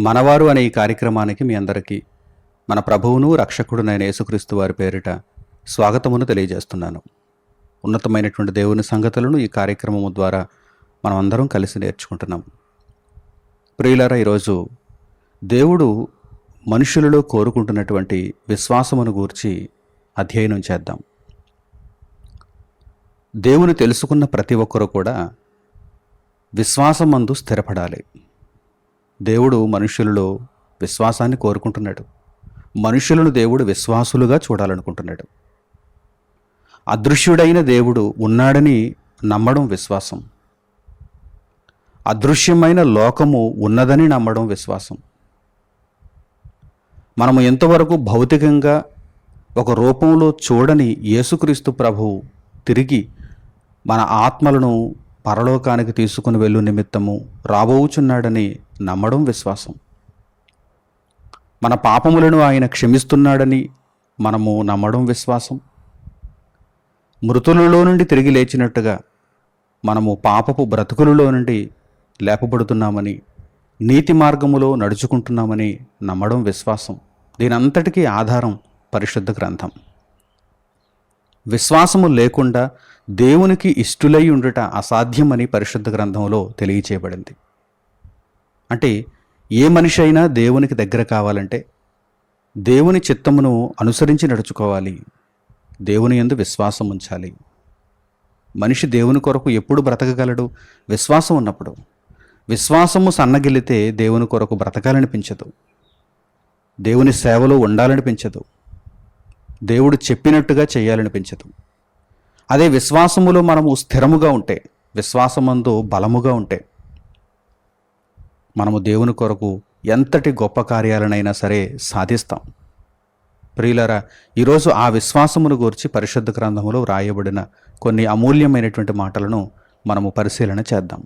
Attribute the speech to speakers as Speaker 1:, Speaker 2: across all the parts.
Speaker 1: మనవారు అనే ఈ కార్యక్రమానికి మీ అందరికీ మన ప్రభువును రక్షకుడునైన యేసుక్రీస్తు వారి పేరిట స్వాగతమును తెలియజేస్తున్నాను. ఉన్నతమైనటువంటి దేవుని సంగతులను ఈ కార్యక్రమము ద్వారా మనం అందరం కలిసి నేర్చుకుంటున్నాం. ప్రియులారా ఈరోజు దేవుడు మనుషులలో కోరుకుంటున్నటువంటి విశ్వాసమును గూర్చి అధ్యయనం చేద్దాం. దేవుని తెలుసుకున్న ప్రతి ఒక్కరూ కూడా విశ్వాసమందు స్థిరపడాలి. దేవుడు మనుషులలో విశ్వాసాన్ని కోరుకుంటున్నాడు. మనుషులను దేవుడు విశ్వాసులుగా చూడాలనుకుంటున్నాడు. అదృశ్యుడైన దేవుడు ఉన్నాడని నమ్మడం విశ్వాసం. అదృశ్యమైన లోకము ఉన్నదని నమ్మడం విశ్వాసం. మనము ఎంతవరకు భౌతికంగా ఒక రూపంలో చూడని యేసుక్రీస్తు ప్రభువు తిరిగి మన ఆత్మలను పరలోకానికి తీసుకుని వెళ్ళు నిమిత్తము రాబోచున్నాడని నమ్మడం విశ్వాసం. మన పాపములను ఆయన క్షమిస్తున్నాడని మనము నమ్మడం విశ్వాసం. మృతులలో నుండి తిరిగి లేచినట్టుగా మనము పాపపు బ్రతుకులలో నుండి లేపబడుతున్నామని నీతి మార్గములో నడుచుకుంటున్నామని నమ్మడం విశ్వాసం. దీనంతటికీ ఆధారం పరిశుద్ధ గ్రంథం. విశ్వాసము లేకుండా దేవునికి ఇష్టులై ఉండుట అసాధ్యమని పరిశుద్ధ గ్రంథంలో తెలియచేయబడింది. అంటే ఏ మనిషి అయినా దేవునికి దగ్గర కావాలంటే దేవుని చిత్తమును అనుసరించి నడుచుకోవాలి. దేవుని యందు విశ్వాసం ఉంచాలి. మనిషి దేవుని కొరకు ఎప్పుడు బ్రతకగలడు? విశ్వాసం ఉన్నప్పుడు. విశ్వాసము సన్నగిల్లితే దేవుని కొరకు బ్రతకాలనిపించదు. దేవుని సేవలో ఉండాలనిపించదు. దేవుడు చెప్పినట్టుగా చేయాలనిపించదు. అదే విశ్వాసములో మనము స్థిరముగా ఉంటే విశ్వాసమందు బలముగా ఉంటే మనము దేవుని కొరకు ఎంతటి గొప్ప కార్యాలనైనా సరే సాధిస్తాం. ప్రియులరా ఈరోజు ఆ విశ్వాసమును గురించి పరిశుద్ధ గ్రంథములో వ్రాయబడిన కొన్ని అమూల్యమైనటువంటి మాటలను మనము పరిశీలన చేద్దాం.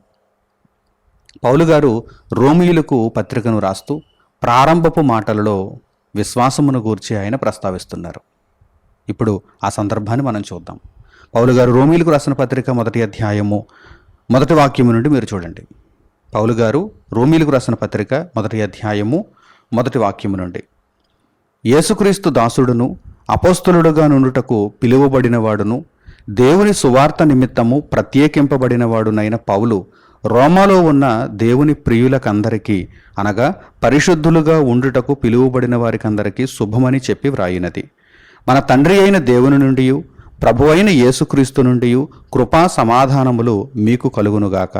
Speaker 1: పౌలు గారు రోమియులకు పత్రికను రాస్తూ ప్రారంభపు మాటలలో విశ్వాసమును గూర్చి ఆయన ప్రస్తావిస్తున్నారు. ఇప్పుడు ఆ సందర్భాన్ని మనం చూద్దాం. పౌలు గారు రోమిలకు రాసిన పత్రిక మొదటి అధ్యాయము మొదటి వాక్యము నుండి మీరు చూడండి. పౌలు గారు రోమిలకు రాసిన పత్రిక మొదటి అధ్యాయము మొదటి వాక్యము నుండి. యేసుక్రీస్తు దాసుడును అపోస్తులుడుగా నుండుటకు పిలువబడినవాడును దేవుని సువార్త నిమిత్తము ప్రత్యేకింపబడినవాడునైన పౌలు రోమాలో ఉన్న దేవుని ప్రియులకందరికీ అనగా పరిశుద్ధులుగా ఉండుటకు పిలువబడిన వారికందరికీ శుభమని చెప్పి వ్రాయినది. మన తండ్రి అయిన దేవుని నుండి ప్రభు అయిన యేసుక్రీస్తు నుండి కృపా సమాధానములు మీకు కలుగునుగాక.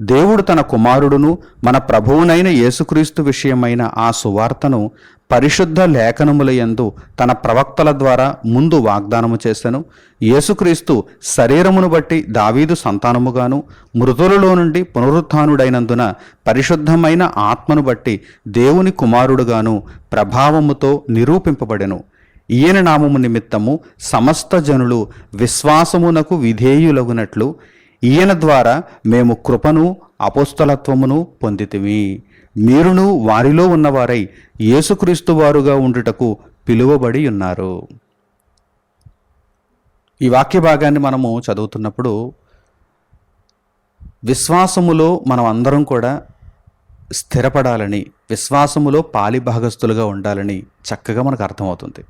Speaker 1: దేవుడు తన కుమారుడును మన ప్రభువునైన యేసుక్రీస్తు విషయమైన ఆ సువార్తను పరిశుద్ధ లేఖనములయందు తన ప్రవక్తల ద్వారా ముందు వాగ్దానము చేశాను యేసుక్రీస్తు శరీరమును బట్టి దావీదు సంతానముగాను మృతులలో నుండి పునరుత్నుడైనందున పరిశుద్ధమైన ఆత్మను బట్టి దేవుని కుమారుడుగాను ప్రభావముతో నిరూపింపబడెను. ఈయన నామము నిమిత్తము సమస్త జనులు విశ్వాసమునకు విధేయులగునట్లు ఈయన ద్వారా మేము కృపను అపోస్తలత్వమును పొందితిమి. మీరును వారిలో ఉన్నవారై యేసుక్రీస్తు వారుగా ఉండుటకు పిలువబడి ఉన్నారు. ఈ వాక్య భాగాన్ని మనము చదువుతున్నప్పుడు విశ్వాసములో మనం అందరం కూడా స్థిరపడాలని విశ్వాసములో పాలిభాగస్తులుగా ఉండాలని చక్కగా మనకు అర్థమవుతుంది.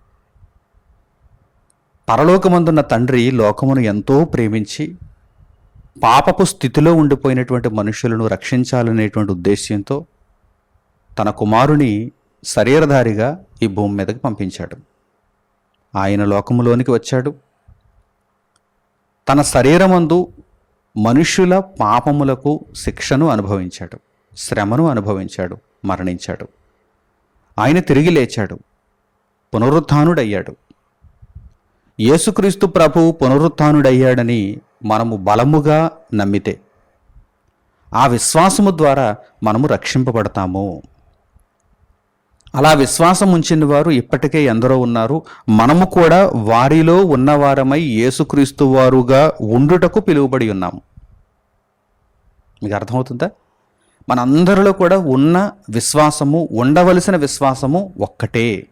Speaker 1: పరలోకమందున్న తండ్రి లోకమును ఎంతో ప్రేమించి పాపపు స్థితిలో ఉండిపోయినటువంటి మనుషులను రక్షించాలనేటువంటి ఉద్దేశ్యంతో తన కుమారుని శరీరధారిగా ఈ భూమి మీదకి పంపించాడు. ఆయన లోకములోనికి వచ్చాడు. తన శరీరమందు మనుష్యుల పాపములకు శిక్షను అనుభవించాడు శ్రమను అనుభవించాడు మరణించాడు. ఆయన తిరిగి లేచాడు పునరుత్డయ్యాడు యేసుక్రీస్తు ప్రభు పునరుత్డయ్యాడని మనము బలముగా నమ్మితే ఆ విశ్వాసము ద్వారా మనము రక్షింపబడతాము. అలా విశ్వాసం ఉంచిన వారు ఇప్పటికే ఎందరో ఉన్నారు. మనము కూడా వారిలో ఉన్నవారమై యేసుక్రీస్తు వారుగా ఉండుటకు పిలువబడి ఉన్నాము. మీకు అర్థమవుతుందా? మనందరిలో కూడా ఉన్న విశ్వాసము ఉండవలసిన విశ్వాసము ఒక్కటే.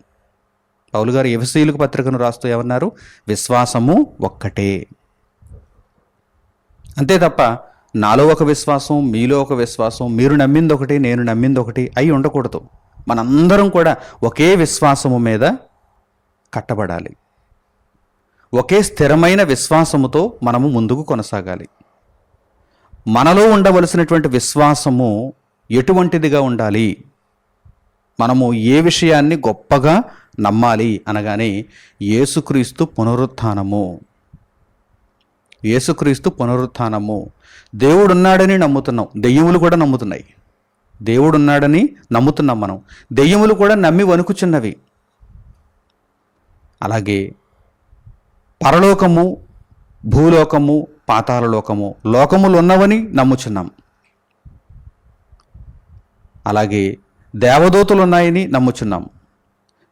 Speaker 1: పౌలు గారు ఎఫ్సీలకు పత్రికను రాస్తూ ఏమన్నారు? విశ్వాసము ఒక్కటే. అంతే తప్ప నాలో ఒక విశ్వాసం మీలో ఒక విశ్వాసం మీరు నమ్మింది ఒకటి నేను నమ్మింది ఒకటి అయి ఉండకూడదు. మనందరం కూడా ఒకే విశ్వాసము మీద కట్టబడాలి. ఒకే స్థిరమైన విశ్వాసముతో మనము ముందుకు కొనసాగాలి. మనలో ఉండవలసినటువంటి విశ్వాసము ఎటువంటిదిగా ఉండాలి? మనము ఏ విషయాన్ని గొప్పగా నమ్మాలి అనగానే యేసుక్రీస్తు పునరుత్థానము యేసుక్రీస్తు పునరుత్థానము దేవుడున్నాడని నమ్ముతున్నాం. దెయ్యములు కూడా నమ్ముతున్నాయి. దేవుడున్నాడని నమ్ముతున్నాం మనం. దెయ్యములు కూడా నమ్మి వణుకుచున్నవి. అలాగే పరలోకము భూలోకము పాతాళలోకము లోకములు ఉన్నవని నమ్ముచున్నాం. అలాగే దేవదూతలు ఉన్నాయని నమ్ముచున్నాం.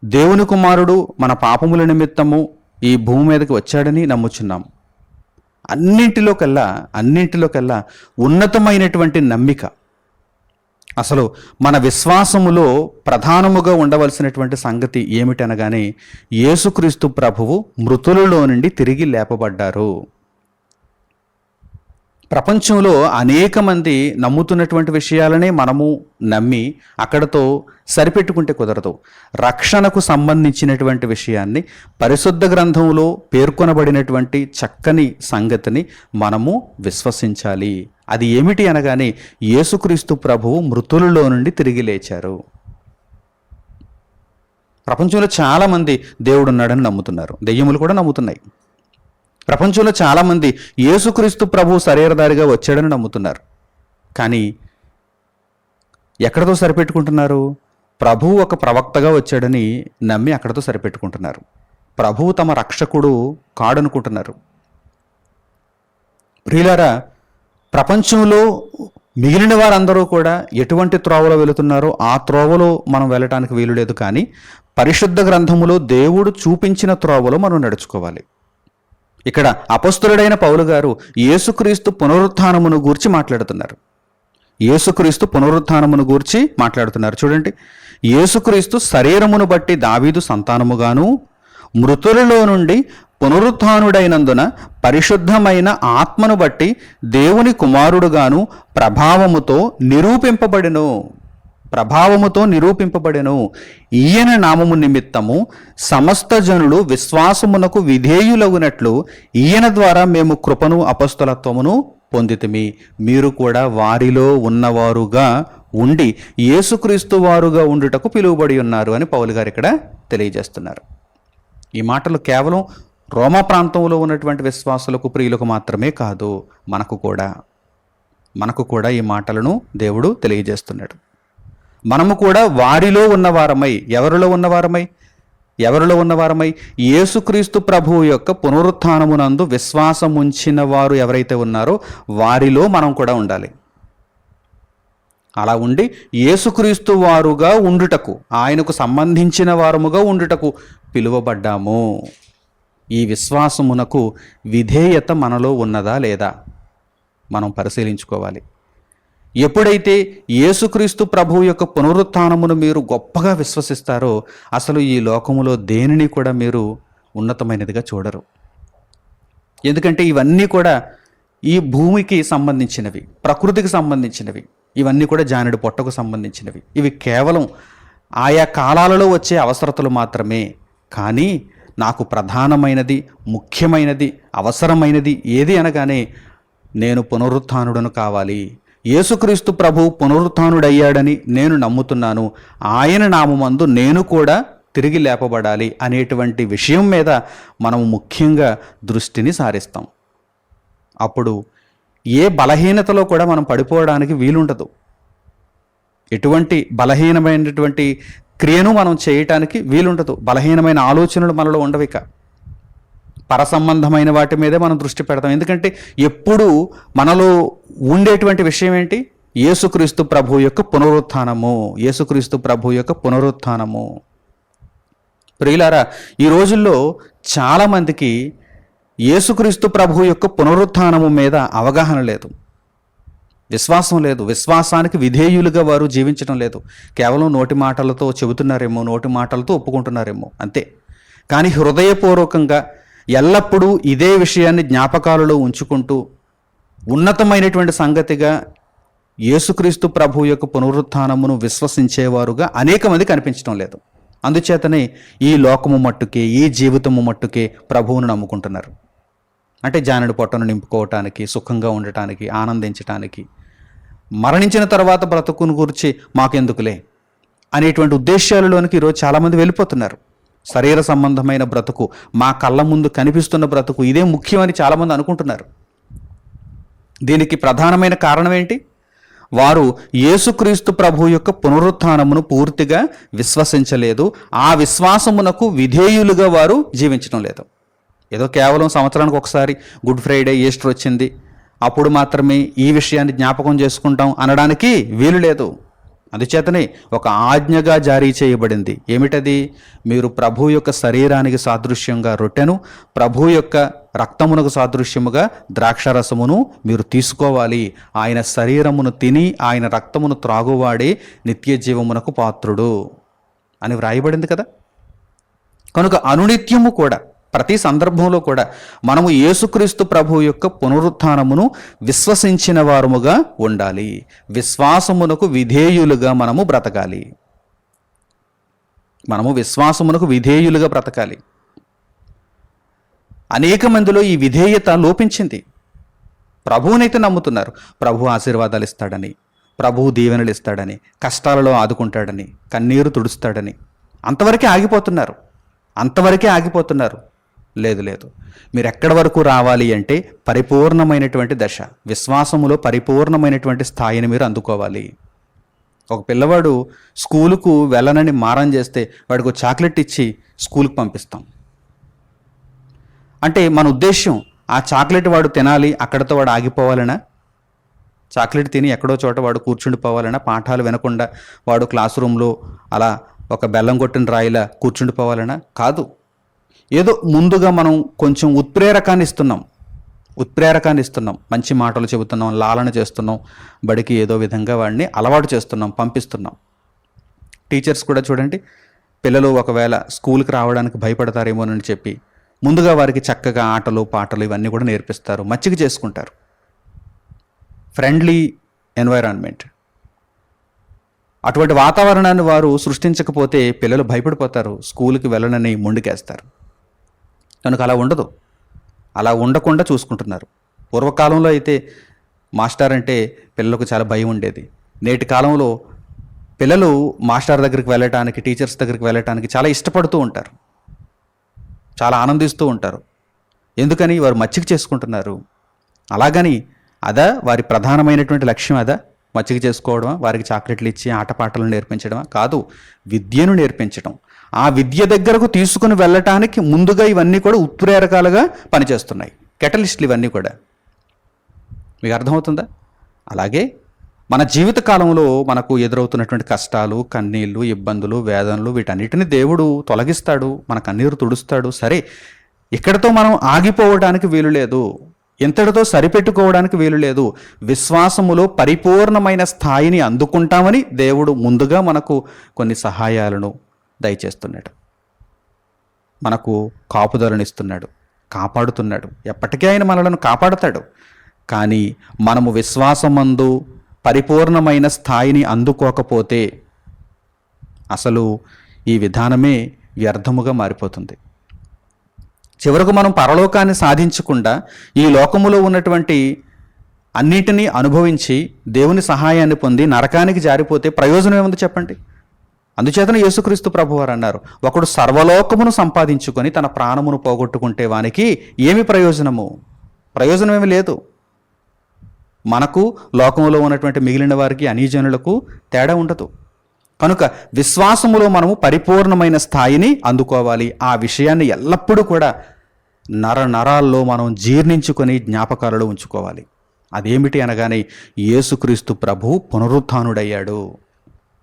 Speaker 1: దేవుని కుమారుడు మన పాపముల నిమిత్తము ఈ భూమి మీదకి వచ్చాడని నమ్ముచున్నాం. అన్నింటిలోకల్లా అన్నింటిలోకల్లా ఉన్నతమైనటువంటి నమ్మిక. అసలు మన విశ్వాసములో ప్రధానముగా ఉండవలసినటువంటి సంగతి ఏమిటనగానే యేసుక్రీస్తు ప్రభువు మృతులలో నుండి తిరిగి లేపబడ్డారు. ప్రపంచంలో అనేక మంది నమ్ముతున్నటువంటి విషయాలనే మనము నమ్మి అక్కడతో సరిపెట్టుకుంటే కుదరదు. రక్షణకు సంబంధించినటువంటి విషయాన్ని పరిశుద్ధ గ్రంథంలో పేర్కొనబడినటువంటి చక్కని సంగతిని మనము విశ్వసించాలి. అది ఏమిటి అనగానే యేసుక్రీస్తు ప్రభువు మృతులలో నుండి తిరిగి లేచారు. ప్రపంచంలో చాలామంది దేవుడున్నాడని నమ్ముతున్నారు. దెయ్యములు కూడా నమ్ముతున్నాయి. ప్రపంచంలో చాలామంది యేసుక్రీస్తు ప్రభు శరీరదారిగా వచ్చాడని నమ్ముతున్నారు. కానీ ఎక్కడతో సరిపెట్టుకుంటున్నారు? ప్రభువు ఒక ప్రవక్తగా వచ్చాడని నమ్మి అక్కడతో సరిపెట్టుకుంటున్నారు. ప్రభువు తమ రక్షకుడు కాడనుకుంటున్నారు. ప్రియులారా ప్రపంచంలో మిగిలిన వారందరూ కూడా ఎటువంటి త్రోవలో వెళుతున్నారో ఆ త్రోవలో మనం వెళ్ళటానికి వీలు లేదు కానీ పరిశుద్ధ గ్రంథములో దేవుడు చూపించిన త్రోవలో మనం నడుచుకోవాలి. ఇక్కడ అపస్తులుడైన పౌలు గారు యేసుక్రీస్తు పునరుత్థానమును గూర్చి మాట్లాడుతున్నారు. యేసుక్రీస్తు పునరుత్థానమును గూర్చి మాట్లాడుతున్నారు. చూడండి యేసుక్రీస్తు శరీరమును బట్టి దావీదు సంతానముగాను మృతులలో నుండి పునరుత్డైనందున పరిశుద్ధమైన ఆత్మను బట్టి దేవుని కుమారుడుగాను ప్రభావముతో నిరూపింపబడిను. ప్రభావముతో నిరూపింపబడెను. ఈయన నామము నిమిత్తము సమస్త జనులు విశ్వాసమునకు విధేయులగునట్లు ఈయన ద్వారా మేము కృపను అపస్తులత్వమును పొందితిమి. మీరు కూడా వారిలో ఉన్నవారుగా ఉండి యేసుక్రీస్తు వారుగా ఉండుటకు పిలువబడి ఉన్నారు అని పౌలు గారు ఇక్కడ తెలియజేస్తున్నారు. ఈ మాటలు కేవలం రోమా ప్రాంతంలో ఉన్నటువంటి విశ్వాసులకు ప్రియులకు మాత్రమే కాదు మనకు కూడా. మనకు కూడా ఈ మాటలను దేవుడు తెలియజేస్తున్నాడు. మనము కూడా వారిలో ఉన్నవారమై ఎవరిలో ఉన్నవారమై? ఎవరిలో ఉన్నవారమై? యేసుక్రీస్తు ప్రభువు యొక్క పునరుత్నమునందు విశ్వాసం ఉంచిన వారు ఎవరైతే ఉన్నారో వారిలో మనం కూడా ఉండాలి. అలా ఉండి యేసుక్రీస్తు వారుగా ఉండుటకు ఆయనకు సంబంధించిన వారముగా ఉండుటకు పిలువబడ్డాము. ఈ విశ్వాసమునకు విధేయత మనలో ఉన్నదా లేదా? మనం పరిశీలించుకోవాలి. ఎప్పుడైతే యేసుక్రీస్తు ప్రభువు యొక్క పునరుత్నమును మీరు గొప్పగా విశ్వసిస్తారో అసలు ఈ లోకములో దేనిని కూడా మీరు ఉన్నతమైనదిగా చూడరు. ఎందుకంటే ఇవన్నీ కూడా ఈ భూమికి సంబంధించినవి ప్రకృతికి సంబంధించినవి ఇవన్నీ కూడా జానుడి పొట్టకు సంబంధించినవి. ఇవి కేవలం ఆయా కాలాలలో వచ్చే అవసరతలు మాత్రమే. కానీ నాకు ప్రధానమైనది ముఖ్యమైనది అవసరమైనది ఏది అనగానే నేను పునరుత్థానుడను కావాలి. యేసుక్రీస్తు ప్రభు పునరుత్డయ్యాడని నేను నమ్ముతున్నాను. ఆయన నామందు నేను కూడా తిరిగి లేపబడాలి అనేటువంటి విషయం మీద మనం ముఖ్యంగా దృష్టిని సారిస్తాం. అప్పుడు ఏ బలహీనతలో కూడా మనం పడిపోవడానికి వీలుండదు. ఎటువంటి బలహీనమైనటువంటి క్రియను మనం చేయటానికి వీలుండదు. బలహీనమైన ఆలోచనలు మనలో ఉండవిక పరసంబంధమైన వాటి మీదే మనం దృష్టి పెడతాం. ఎందుకంటే ఎప్పుడు మనలో ఉండేటువంటి విషయం ఏంటి? యేసుక్రీస్తు ప్రభు యొక్క పునరుత్థానము యేసుక్రీస్తు ప్రభు యొక్క పునరుత్థానము ప్రియులారా ఈ రోజుల్లో చాలామందికి యేసుక్రీస్తు ప్రభు యొక్క పునరుత్థానము మీద అవగాహన లేదు. విశ్వాసం లేదు. విశ్వాసానికి విధేయులుగా వారు జీవించడం లేదు. కేవలం నోటి మాటలతో చెబుతున్నారేమో నోటి మాటలతో ఒప్పుకుంటున్నారేమో అంతే. కానీ హృదయపూర్వకంగా ఎల్లప్పుడూ ఇదే విషయాన్ని జ్ఞాపకాలలో ఉంచుకుంటూ ఉన్నతమైనటువంటి సంగతిగా యేసుక్రీస్తు ప్రభు యొక్క పునరుత్థానమును విశ్వసించేవారుగా అనేక మంది కనిపించడం లేదు. అందుచేతనే ఈ లోకము మట్టుకే ఈ జీవితము మట్టుకే ప్రభువును నమ్ముకుంటున్నారు. అంటే జానుడి పొట్టను నింపుకోవటానికి సుఖంగా ఉండటానికి ఆనందించటానికి మరణించిన తర్వాత బ్రతుకును గురించి మాకెందుకులే అనేటువంటి ఉద్దేశాలలోనికి ఈరోజు చాలామంది వెళ్ళిపోతున్నారు. శరీర సంబంధమైన బ్రతుకు మా కళ్ళ ముందు కనిపిస్తున్న బ్రతుకు ఇదే ముఖ్యమని చాలామంది అనుకుంటున్నారు. దీనికి ప్రధానమైన కారణం ఏంటి? వారు యేసుక్రీస్తు ప్రభు యొక్క పునరుత్నమును పూర్తిగా విశ్వసించలేదు. ఆ విశ్వాసమునకు విధేయులుగా వారు జీవించడం లేదు. ఏదో కేవలం సంవత్సరానికి ఒకసారి గుడ్ ఫ్రైడే ఈస్టర్ వచ్చింది. అప్పుడు మాత్రమే ఈ విషయాన్ని జ్ఞాపకం చేసుకుంటాం అనడానికి వీలు లేదు. అందుచేతనే ఒక ఆజ్ఞగా జారీ చేయబడింది. ఏమిటది? మీరు ప్రభు యొక్క శరీరానికి సాదృశ్యంగా రొట్టెను ప్రభు యొక్క రక్తమునకు సాదృశ్యముగా ద్రాక్షరసమును మీరు తీసుకోవాలి. ఆయన శరీరమును తిని ఆయన రక్తమును త్రాగువాడే నిత్య జీవమునకు పాత్రుడు అని వ్రాయబడింది కదా? కనుక అనునిత్యము కూడా ప్రతి సందర్భంలో కూడా మనము యేసుక్రీస్తు ప్రభు యొక్క పునరుత్థానమును విశ్వసించిన వారముగా ఉండాలి. విశ్వాసమునకు విధేయులుగా మనము బ్రతకాలి. మనము విశ్వాసమునకు విధేయులుగా బ్రతకాలి. అనేక మందిలో ఈ విధేయత లోపించింది. ప్రభువునైతే నమ్ముతున్నారు. ప్రభు ఆశీర్వాదాలు ఇస్తాడని ప్రభువు దీవెనలు ఇస్తాడని కష్టాలలో ఆదుకుంటాడని కన్నీరు తుడుస్తాడని అంతవరకే ఆగిపోతున్నారు. అంతవరకే ఆగిపోతున్నారు. లేదు లేదు. మీరు ఎక్కడి వరకు రావాలి అంటే పరిపూర్ణమైనటువంటి దశ. విశ్వాసములో పరిపూర్ణమైనటువంటి స్థాయిని మీరు అందుకోవాలి. ఒక పిల్లవాడు స్కూలుకు వెళ్ళనని మారం చేస్తే వాడికి చాక్లెట్ ఇచ్చి స్కూల్కి పంపిస్తాం. అంటే మన ఉద్దేశ్యం ఆ చాక్లెట్ వాడు తినాలి అక్కడతో వాడు ఆగిపోవాలనా? చాక్లెట్ తిని ఎక్కడో చోట వాడు కూర్చుండిపోవాలనా? పాఠాలు వినకుండా వాడు క్లాస్ రూమ్లో అలా ఒక బెల్లం కొట్టిన రాయిలా కూర్చుండిపోవాలనా? కాదు. ఏదో ముందుగా మనం కొంచెం ఉత్ప్రేరకాన్ని ఇస్తున్నాం. ఉత్ప్రేరకాన్ని ఇస్తున్నాం. మంచి మాటలు చెబుతున్నాం లాలన చేస్తున్నాం బడికి ఏదో విధంగా వాడిని అలవాటు చేస్తున్నాం పంపిస్తున్నాం. టీచర్స్ కూడా చూడండి పిల్లలు ఒకవేళ స్కూల్కి రావడానికి భయపడతారేమోనని చెప్పి ముందుగా వారికి చక్కగా ఆటలు పాటలు ఇవన్నీ కూడా నేర్పిస్తారు మచ్చిక చేసుకుంటారు. Friendly environment. అటువంటి వాతావరణాన్ని వారు సృష్టించకపోతే పిల్లలు భయపడిపోతారు స్కూల్కి వెళ్ళనని ముందుకేస్తారు కనుక అలా ఉండదు. అలా ఉండకుండా చూసుకుంటున్నారు. పూర్వకాలంలో అయితే మాస్టర్ అంటే పిల్లలకు చాలా భయం ఉండేది. నేటి కాలంలో పిల్లలు మాస్టర్ దగ్గరికి వెళ్ళటానికి టీచర్స్ దగ్గరికి వెళ్ళటానికి చాలా ఇష్టపడుతూ ఉంటారు. చాలా ఆనందిస్తూ ఉంటారు. ఎందుకని వారు మచ్చిక చేసుకుంటున్నారు? అలాగని అదా? వారి ప్రధానమైనటువంటి లక్ష్యం అదా? మచ్చిక చేసుకోవడం వారికి చాక్లెట్లు ఇచ్చి ఆటపాటలు నేర్పించడమా? కాదు విద్యను నేర్పించడం. ఆ విద్య దగ్గరకు తీసుకుని వెళ్ళటానికి ముందుగా ఇవన్నీ కూడా ఉత్ప్రేరకాలుగా పనిచేస్తున్నాయి. కెటలిస్ట్లు ఇవన్నీ కూడా. మీకు అర్థమవుతుందా? అలాగే మన జీవిత కాలంలో మనకు ఎదురవుతున్నటువంటి కష్టాలు కన్నీళ్ళు ఇబ్బందులు వేదనలు వీటన్నిటిని దేవుడు తొలగిస్తాడు మన కన్నీరు తుడుస్తాడు. సరే ఇక్కడతో మనం ఆగిపోవడానికి వీలు లేదు. ఇంతటితో సరిపెట్టుకోవడానికి వీలు లేదు. విశ్వాసములో పరిపూర్ణమైన స్థాయిని అందుకుంటామని దేవుడు ముందుగా మనకు కొన్ని సహాయాలను దయచేస్తున్నాడు. మనకు కాపుదలనిస్తున్నాడు కాపాడుతున్నాడు. ఎప్పటికీ ఆయన మనలను కాపాడుతాడు. కానీ మనము విశ్వాసమందు పరిపూర్ణమైన స్థాయిని అందుకోకపోతే అసలు ఈ విధానమే వ్యర్థముగా మారిపోతుంది. చివరకు మనం పరలోకాన్ని సాధించకుండా ఈ లోకములో ఉన్నటువంటి అన్నిటినీ అనుభవించి దేవుని సహాయాన్ని పొంది నరకానికి జారిపోతే ప్రయోజనం ఏముంది చెప్పండి? అందుచేతన యేసుక్రీస్తు ప్రభువారు అన్నారు ఒకడు సర్వలోకమును సంపాదించుకొని తన ప్రాణమును పోగొట్టుకుంటే వానికి ఏమి ప్రయోజనము? ప్రయోజనం ఏమి లేదు. మనకు లోకంలో ఉన్నటువంటి మిగిలిన వారికి అనీజనులకు తేడా ఉండదు. కనుక విశ్వాసములో మనము పరిపూర్ణమైన స్థాయిని అందుకోవాలి. ఆ విషయాన్ని ఎల్లప్పుడూ కూడా నర నరాల్లో మనం జీర్ణించుకొని జ్ఞాపకాలలో ఉంచుకోవాలి. అదేమిటి అనగానే యేసుక్రీస్తు ప్రభు పునరుత్డయ్యాడు.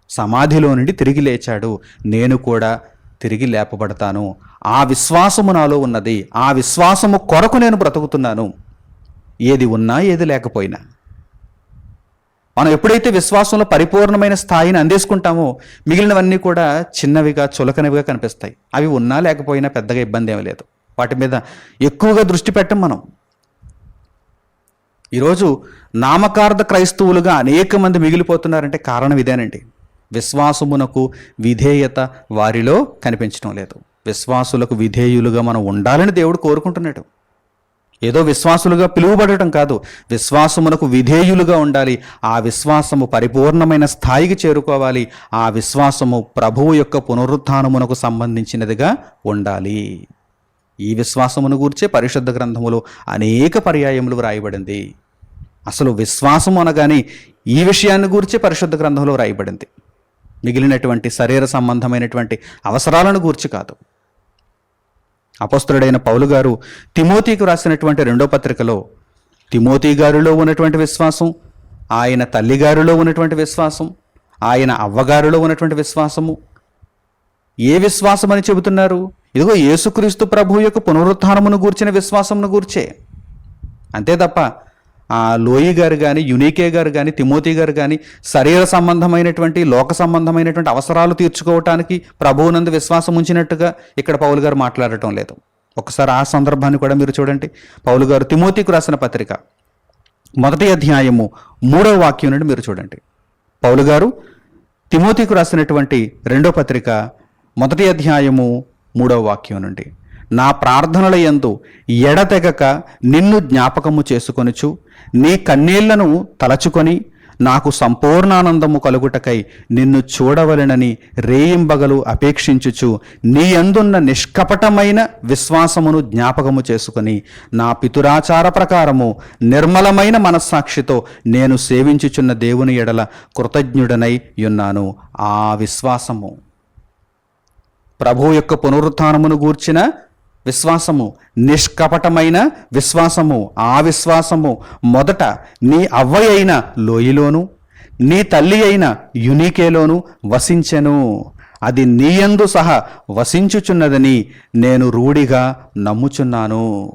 Speaker 1: సమాధిలో నుండి తిరిగి లేచాడు. నేను కూడా తిరిగి లేపబడతాను. ఆ విశ్వాసము నాలో ఉన్నది. ఆ విశ్వాసము కొరకు నేను బ్రతుకుతున్నాను. ఏది ఉన్నా ఏది లేకపోయినా. మనం ఎప్పుడైతే విశ్వాసంలో పరిపూర్ణమైన స్థాయిని అందేసుకుంటామో మిగిలినవన్నీ కూడా చిన్నవిగా చులకనవిగా కనిపిస్తాయి. అవి ఉన్నా లేకపోయినా పెద్దగా ఇబ్బంది ఏమీ లేదు. వాటి మీద ఎక్కువగా దృష్టి పెట్టం మనం. ఈరోజు నామకార్థ క్రైస్తవులుగా అనేక మంది మిగిలిపోతున్నారంటే కారణం ఇదేనండి. విశ్వాసమునకు విధేయత వారిలో కనిపించడం లేదు. విశ్వాసులకు విధేయులుగా మనం ఉండాలని దేవుడు కోరుకుంటున్నాడు. ఏదో విశ్వాసులుగా పిలువబడటం కాదు. విశ్వాసమునకు విధేయులుగా ఉండాలి. ఆ విశ్వాసము పరిపూర్ణమైన స్థాయికి చేరుకోవాలి. ఆ విశ్వాసము ప్రభువు యొక్క పునరుత్నమునకు సంబంధించినదిగా ఉండాలి. ఈ విశ్వాసమును గూర్చే పరిశుద్ధ గ్రంథములో అనేక పర్యాయములు వ్రాయబడింది. అసలు విశ్వాసము అనగానే ఈ విషయాన్ని గూర్చి పరిశుద్ధ గ్రంథంలో వ్రాయబడింది. మిగిలినటువంటి శరీర సంబంధమైనటువంటి అవసరాలను గూర్చి కాదు. అపస్తుడైన పౌలు గారు తిమోతికి రాసినటువంటి రెండో పత్రికలో తిమోతి గారిలో ఉన్నటువంటి విశ్వాసం ఆయన తల్లిగారిలో ఉన్నటువంటి విశ్వాసం ఆయన అవ్వగారిలో ఉన్నటువంటి విశ్వాసము. ఏ విశ్వాసం అని చెబుతున్నారు? ఇదిగో యేసుక్రీస్తు ప్రభు యొక్క పునరుత్నమును గూర్చిన విశ్వాసమును గూర్చే. అంతే తప్ప ఆ లోయి గారు కానీ యునీకే గారు కానీ తిమోతి గారు కానీ శరీర సంబంధమైనటువంటి లోక సంబంధమైనటువంటి అవసరాలు తీర్చుకోవటానికి ప్రభువునందు విశ్వాసం ఉంచినట్టుగా ఇక్కడ పౌలు గారు మాట్లాడటం లేదు. ఒకసారి ఆ సందర్భాన్ని కూడా మీరు చూడండి. పౌలు గారు తిమోతికి రాసిన పత్రిక మొదటి అధ్యాయము మూడవ వాక్యం నుండి మీరు చూడండి. పౌలు గారు తిమోతికి రాసినటువంటి రెండో పత్రిక మొదటి అధ్యాయము మూడవ వాక్యం నుండి. నా ప్రార్థనల యందు ఎడతెగక నిన్ను జ్ఞాపకము చేసుకొనుచు నీ కన్నీళ్ళను తలచుకొని నాకు సంపూర్ణానందము కలుగుటకై నిన్ను చూడవలెనని రేయింబగలు అపేక్షించుచు నీ అందున్న నిష్కపటమైన విశ్వాసమును జ్ఞాపకము చేసుకుని నా పితురాచార ప్రకారము నిర్మలమైన మనస్సాక్షితో నేను సేవించుచున్న దేవుని ఎడల కృతజ్ఞుడనై ఉన్నాను. ఆ విశ్వాసము. ప్రభు యొక్క పునరుత్థానమును గూర్చిన విశ్వాసము నిష్కపటమైన విశ్వాసము ఆ విశ్వాసము మొదట నీ అవ్వయి అయిన లోయలోను నీ తల్లి అయిన యునికేలోను వసించెను. అది నీయందు సహా వసించుచున్నదని నేను రూఢిగా నమ్ముచున్నాను.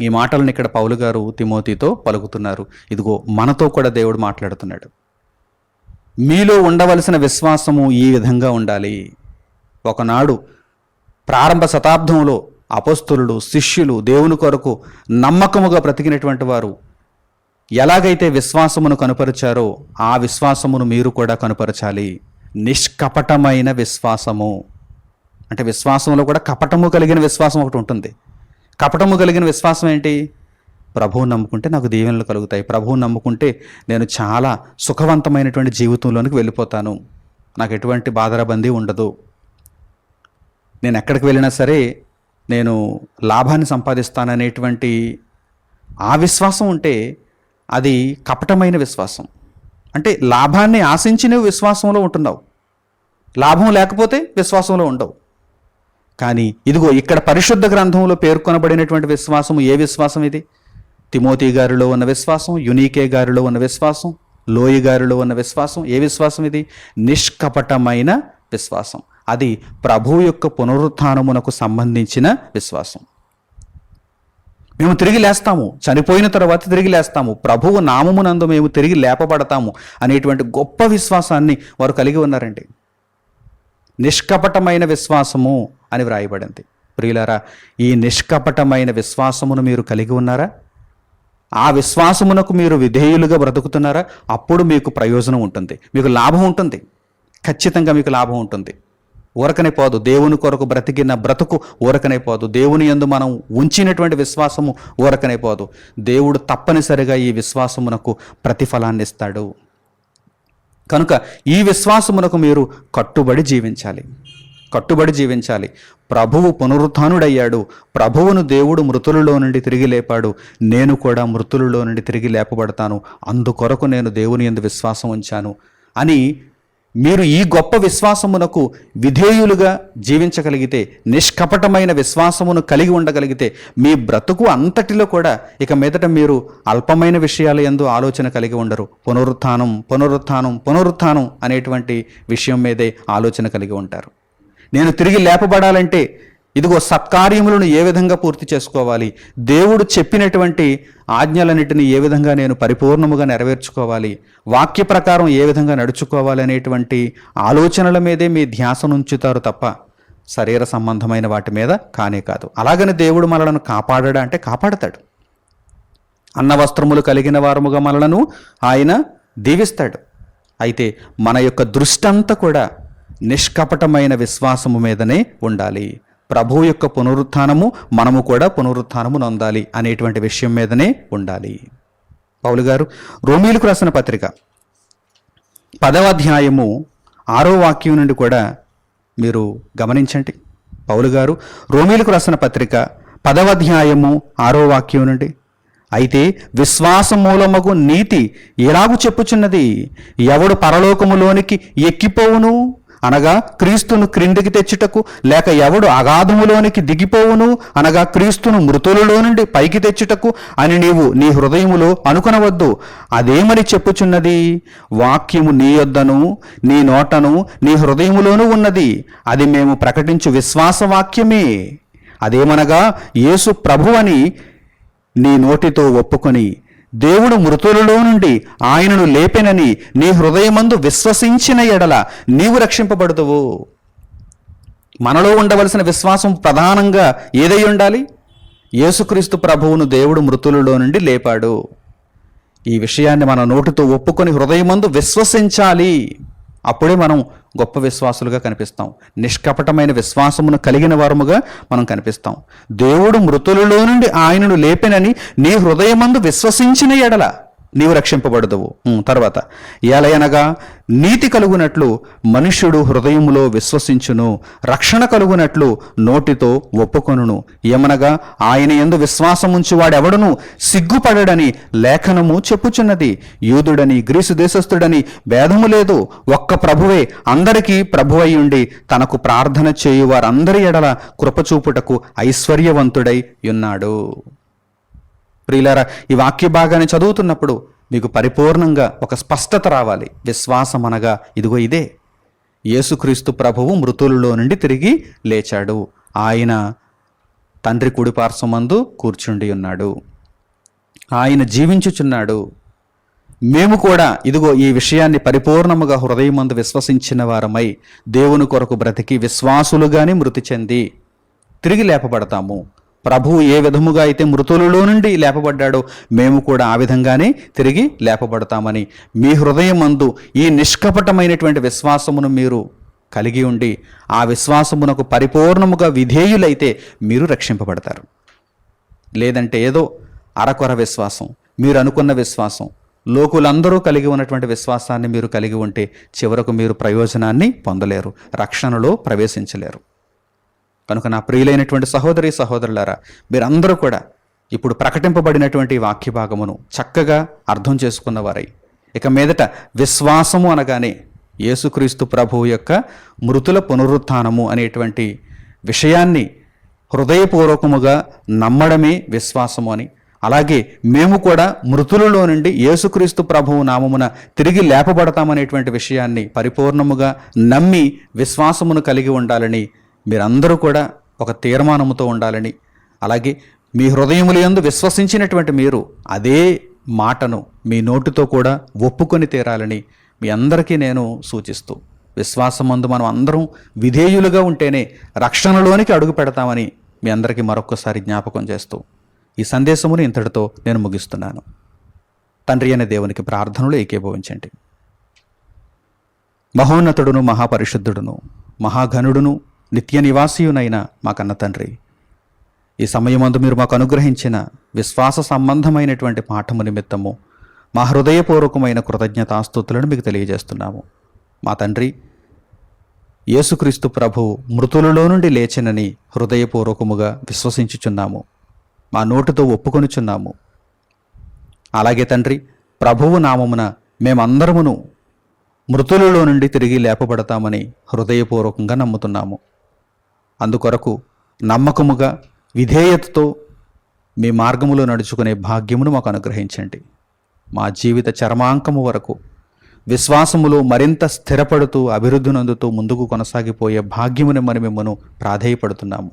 Speaker 1: ఈ మాటలను ఇక్కడ పౌలు గారు తిమోతితో పలుకుతున్నారు. ఇదిగో మనతో కూడా దేవుడు మాట్లాడుతున్నాడు. మీలో ఉండవలసిన విశ్వాసము ఈ విధంగా ఉండాలి. ఒకనాడు ప్రారంభ శతాబ్దంలో అపస్తులు శిష్యులు దేవుని కొరకు నమ్మకముగా బ్రతికినటువంటి వారు ఎలాగైతే విశ్వాసమును కనుపరిచారో ఆ విశ్వాసమును మీరు కూడా కనుపరచాలి. నిష్కపటమైన విశ్వాసము. అంటే విశ్వాసంలో కూడా కపటము కలిగిన విశ్వాసం ఒకటి ఉంటుంది. కపటము కలిగిన విశ్వాసం ఏంటి? ప్రభువు నమ్ముకుంటే నాకు దీవెనలు కలుగుతాయి. ప్రభువు నమ్ముకుంటే నేను చాలా సుఖవంతమైనటువంటి జీవితంలోనికి వెళ్ళిపోతాను. నాకు ఎటువంటి బాధరబందీ ఉండదు. నేను ఎక్కడికి వెళ్ళినా సరే నేను లాభాన్ని సంపాదిస్తాననేటువంటి ఆ విశ్వాసం ఉంటే అది కపటమైన విశ్వాసం. అంటే లాభాన్ని ఆశించిన విశ్వాసంలో ఉంటున్నావు. లాభం లేకపోతే విశ్వాసంలో ఉండవు. కానీ ఇదిగో ఇక్కడ పరిశుద్ధ గ్రంథంలో పేర్కొనబడినటువంటి విశ్వాసం ఏ విశ్వాసం ఇది? తిమోతి గారిలో ఉన్న విశ్వాసం యునీకే గారిలో ఉన్న విశ్వాసం లోయి గారిలో ఉన్న విశ్వాసం ఏ విశ్వాసం ఇది? నిష్కపటమైన విశ్వాసం. అది ప్రభు యొక్క పునరుత్నమునకు సంబంధించిన విశ్వాసం. మేము తిరిగి లేస్తాము చనిపోయిన తర్వాత తిరిగి లేస్తాము ప్రభువు నామమునందు మేము తిరిగి లేపబడతాము అనేటువంటి గొప్ప విశ్వాసాన్ని వారు కలిగి ఉన్నారండి. నిష్కపటమైన విశ్వాసము అని వ్రాయబడింది. ప్రియులారా ఈ నిష్కపటమైన విశ్వాసమును మీరు కలిగి ఉన్నారా? ఆ విశ్వాసమునకు మీరు విధేయులుగా బ్రతుకుతున్నారా? అప్పుడు మీకు ప్రయోజనం ఉంటుంది మీకు లాభం ఉంటుంది. ఖచ్చితంగా మీకు లాభం ఉంటుంది. ఊరకనే పోదు. దేవుని కొరకు బ్రతికిన బ్రతుకు ఊరకనే పోదు. దేవుని యందు మనం ఉంచినటువంటి విశ్వాసము ఊరకనే పోదు. దేవుడు తప్పనిసరిగా ఈ విశ్వాసమునకు ప్రతిఫలాన్ని ఇస్తాడు. కనుక ఈ విశ్వాసమునకు మీరు కట్టుబడి జీవించాలి. కట్టుబడి జీవించాలి. ప్రభువు పునరుత్థానుడయ్యాడు ప్రభువును దేవుడు మృతులలో నుండి తిరిగి లేపాడు. నేను కూడా మృతులలో నుండి తిరిగి లేపబడతాను. అందుకొరకు నేను దేవుని ఎందు విశ్వాసం ఉంచాను అని మీరు ఈ గొప్ప విశ్వాసమునకు విధేయులుగా జీవించగలిగితే నిష్కపటమైన విశ్వాసమును కలిగి ఉండగలిగితే మీ బ్రతుకు అంతటిలో కూడా ఇక మీదట మీరు అల్పమైన విషయాల ఎందు ఆలోచన కలిగి ఉండరు. పునరుత్థానం పునరుత్థానం పునరుత్థానం అనేటువంటి విషయం మీదే ఆలోచన కలిగి ఉంటారు. నేను తిరిగి లేపబడాలంటే ఇదిగో సత్కార్యములను ఏ విధంగా పూర్తి చేసుకోవాలి? దేవుడు చెప్పినటువంటి ఆజ్ఞలన్నిటిని ఏ విధంగా నేను పరిపూర్ణముగా నెరవేర్చుకోవాలి? వాక్య ప్రకారం ఏ విధంగా నడుచుకోవాలి అనేటువంటి ఆలోచనల మీదే మీ ధ్యాసను ఉంచుతారు తప్ప శరీర సంబంధమైన వాటి మీద కానే కాదు. అలాగని దేవుడు మనలను కాపాడడా అంటే కాపాడతాడు. అన్న వస్త్రములు కలిగిన వారముగా మనలను ఆయన దీవిస్తాడు. అయితే మన యొక్క దృష్టంతా కూడా నిష్కపటమైన విశ్వాసము మీదనే ఉండాలి. ప్రభు యొక్క పునరుత్నము మనము కూడా పునరుత్థానము నొందాలి అనేటువంటి విషయం మీదనే ఉండాలి. పౌలు గారు రోమీలకు రాసిన పత్రిక పదవ అధ్యాయము ఆరో వాక్యం నుండి కూడా మీరు గమనించండి. పౌలు గారు రోమీలకు రాసిన పత్రిక పదవ అధ్యాయము ఆరో వాక్యం నుండి అయితే విశ్వాస మూలమగు నీతి ఎలాగు చెప్పుచున్నది? ఎవడు పరలోకములోనికి ఎక్కిపోవును? అనగా క్రీస్తును క్రిందికి తెచ్చుటకు లేక ఎవడు అగాధములోనికి దిగిపోవును అనగా క్రీస్తును మృతులలో నుండి పైకి తెచ్చుటకు అని నీవు నీ హృదయములో అనుకొనవద్దు. అదేమని చెప్పుచున్నది? వాక్యము నీ యొద్దను నీ నోటను నీ హృదయములోనూ ఉన్నది. అది మేము ప్రకటించు విశ్వాస వాక్యమే అదేమనగా యేసు ప్రభు అని నీ నోటితో ఒప్పుకొని దేవుడు మృతులలో నుండి ఆయనను లేపెనని నీ హృదయమందు విశ్వసించిన ఎడల నీవు రక్షింపబడుతువు మనలో ఉండవలసిన విశ్వాసం ప్రధానంగా ఏదై ఉండాలి? యేసుక్రీస్తు ప్రభువును దేవుడు మృతులలో నుండి లేపాడు. ఈ విషయాన్ని మన నోటితో ఒప్పుకొని హృదయమందు విశ్వసించాలి. అప్పుడే మనం గొప్ప విశ్వాసులుగా కనిపిస్తాం. నిష్కపటమైన విశ్వాసమును కలిగిన వారముగా మనం కనిపిస్తాం. దేవుడు మృతులలో నుండి ఆయనను లేపెనని నీ హృదయమందు విశ్వసించిన ఎడల నీవు రక్షింపబడదువు. తర్వాత ఎలయనగా నీతి కలుగునట్లు మనుష్యుడు హృదయములో విశ్వసించును రక్షణ కలుగునట్లు నోటితో ఒప్పుకొనును. ఏమనగా ఆయన ఎందు విశ్వాసముంచి వాడెవడును సిగ్గుపడడని లేఖనము చెప్పుచున్నది. యూదుడని గ్రీసు దేశస్థుడని భేదము లేదు. ఒక్క ప్రభువే అందరికీ ప్రభువై తనకు ప్రార్థన చేయు వారందరి ఎడల కృపచూపుటకు ఐశ్వర్యవంతుడై ఉన్నాడు. ప్రియులారా ఈ వాక్య భాగాన్ని చదువుతున్నప్పుడు మీకు పరిపూర్ణంగా ఒక స్పష్టత రావాలి. విశ్వాసం అనగా ఇదిగో ఇదే. యేసుక్రీస్తు ప్రభువు మృతులలో నుండి తిరిగి లేచాడు. ఆయన తండ్రి కుడిపార్శ్వమందు కూర్చుండి ఉన్నాడు. ఆయన జీవించుచున్నాడు. మేము కూడా ఇదిగో ఈ విషయాన్ని పరిపూర్ణముగా హృదయమందు విశ్వసించిన వారమై దేవుని కొరకు బ్రతికి విశ్వాసులుగానే మృతి చెంది తిరిగి లేపబడతాము. ప్రభువు ఏ విధముగా అయితే మృతులలో నుండి లేపబడ్డాడో మేము కూడా ఆ విధంగానే తిరిగి లేపబడతామని మీ హృదయమందు ఈ నిష్కపటమైనటువంటి విశ్వాసమును మీరు కలిగి ఉండి ఆ విశ్వాసమునకు పరిపూర్ణముగా విధేయులైతే మీరు రక్షింపబడతారు. లేదంటే ఏదో అరకొర విశ్వాసం మీరు అనుకున్న విశ్వాసం లోకులందరూ కలిగి ఉన్నటువంటి విశ్వాసాన్ని మీరు కలిగి ఉంటే చివరకు మీరు ప్రయోజనాన్ని పొందలేరు రక్షణలో ప్రవేశించలేరు. కనుక నా ప్రియులైనటువంటి సహోదరి సహోదరులారా మీరందరూ కూడా ఇప్పుడు ప్రకటింపబడినటువంటి వాక్య భాగమును చక్కగా అర్థం చేసుకున్నవారై ఇక మీదట విశ్వాసము అనగానే యేసుక్రీస్తు ప్రభువు యొక్క మృతుల పునరుత్నము అనేటువంటి విషయాన్ని హృదయపూర్వకముగా నమ్మడమే విశ్వాసము అని. అలాగే మేము కూడా మృతులలో నుండి యేసుక్రీస్తు ప్రభువు నామమున తిరిగి లేపబడతామనేటువంటి విషయాన్ని పరిపూర్ణముగా నమ్మి విశ్వాసమును కలిగి ఉండాలని మీరందరూ కూడా ఒక తీర్మానముతో ఉండాలని అలాగే మీ హృదయముల యందు విశ్వసించినటువంటి మీరు అదే మాటను మీ నోటితో కూడా ఒప్పుకొని తీరాలని మీ అందరికీ నేను సూచిస్తూ విశ్వాసమందు మనం అందరం విధేయులుగా ఉంటేనే రక్షణలోనికి అడుగు పెడతామని మీ అందరికీ మరొక్కసారి జ్ఞాపకం చేస్తూ ఈ సందేశమును ఇంతటితో నేను ముగిస్తున్నాను. తండ్రి అనే దేవునికి ప్రార్థనలు ఏకీభవించండి. మహోన్నతుడును మహాపరిశుద్ధుడును మహాఘనుడును నిత్య నివాసియునైన మా కన్న తండ్రి. ఈ సమయమందు మీరు మాకు అనుగ్రహించిన విశ్వాస సంబంధమైనటువంటి పాఠము నిమిత్తము మా హృదయపూర్వకమైన కృతజ్ఞతాస్తుతులను మీకు తెలియజేస్తున్నాము. మా తండ్రి యేసుక్రీస్తు ప్రభు మృతులలో నుండి లేచినని హృదయపూర్వకముగా విశ్వసించుచున్నాము. మా నోటితో ఒప్పుకొనుచున్నాము. అలాగే తండ్రి ప్రభువు నామమున మేమందరమును మృతులలో నుండి తిరిగి లేపబడతామని హృదయపూర్వకంగా నమ్ముతున్నాము. అందుకొరకు నమ్మకముగా విధేయతతో మీ మార్గములో నడుచుకునే భాగ్యమును మాకు అనుగ్రహించండి. మా జీవిత చరమాంకము వరకు విశ్వాసములో మరింత స్థిరపడుతూ అభివృద్ధి నందుతూ ముందుకు కొనసాగిపోయే భాగ్యముని మనం మిమ్మను ప్రాధేయపడుతున్నాము.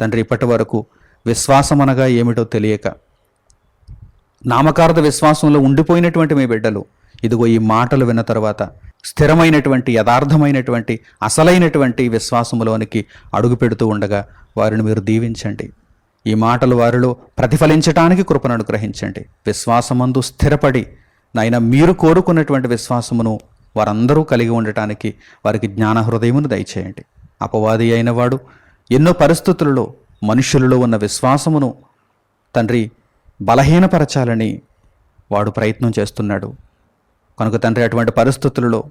Speaker 1: తండ్రి ఇప్పటి వరకు విశ్వాసమనగా ఏమిటో తెలియక నామకార్థ విశ్వాసంలో ఉండిపోయినటువంటి మీ బిడ్డలు ఇదిగో ఈ మాటలు విన్న తర్వాత స్థిరమైనటువంటి యథార్థమైనటువంటి అసలైనటువంటి విశ్వాసములోనికి అడుగుపెడుతూ ఉండగా వారిని మీరు దీవించండి. ఈ మాటలు వారిలో ప్రతిఫలించటానికి కృపను అనుగ్రహించండి. విశ్వాసమందు స్థిరపడి నాయన మీరు కోరుకున్నటువంటి విశ్వాసమును వారందరూ కలిగి ఉండటానికి వారికి జ్ఞాన హృదయమును దయచేయండి. అపవాది అయిన వాడు ఎన్నో పరిస్థితులలో మనుషులలో ఉన్న విశ్వాసమును తండ్రి బలహీనపరచాలని వాడు ప్రయత్నం చేస్తున్నాడు. కనుక తండ్రి అటువంటి పరిస్థితులలో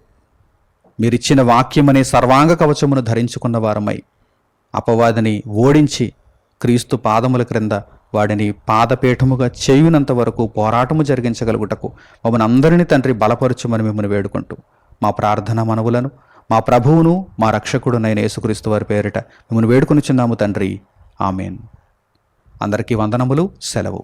Speaker 1: మీరిచ్చిన వాక్యమనే సర్వాంగ కవచమును ధరించుకున్న వారమై అపవాదిని ఓడించి క్రీస్తు పాదముల క్రింద వాడిని పాదపీఠముగా చేయునంత వరకు పోరాటము జరిగించగలుగుటకు మమ్మల్ని అందరినీ తండ్రి బలపరచుమని మిమ్మల్ని వేడుకుంటూ మా ప్రార్థన మనవులను మా ప్రభువును మా రక్షకుడునైన యేసుక్రీస్తు వారి పేరిట మిమ్మల్ని వేడుకొనిచున్నాము తండ్రి. ఆమెన్. అందరికీ వందనములు సెలవు.